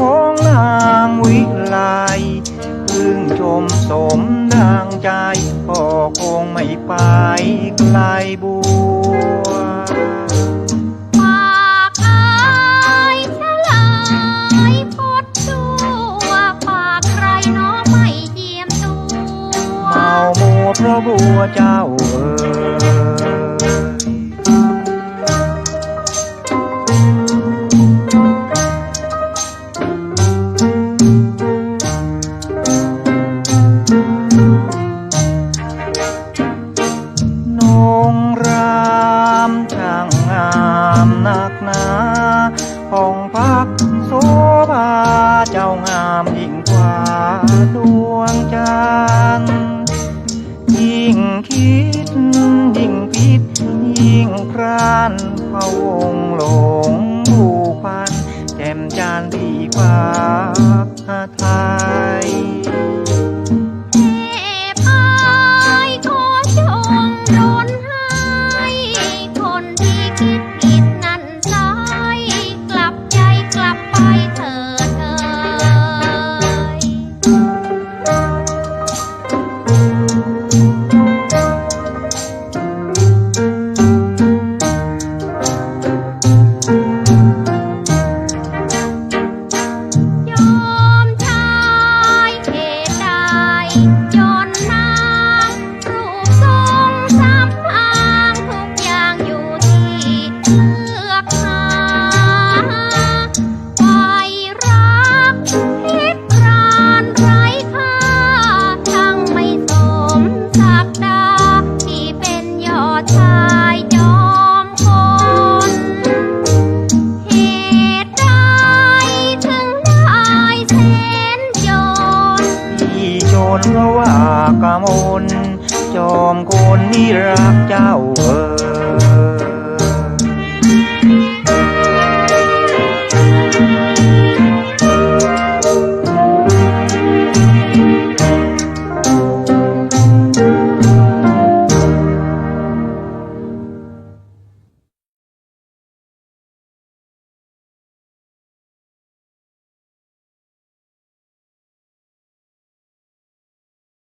ของนางวิไลพึ่งชมสมดังใจก็คงไม่ไปไกลบัวปากอายฉลายพดตัวปากใครน้อไม่เจียมตัว เมามัเพราะบัวเจ้าเอ๋ คิด ยิ่งพิษยิ่งครานพะวงหลงบูพันแจ่มจานที่ฟ้าไทย กมลจอมโกนนี่รักเจ้าเออ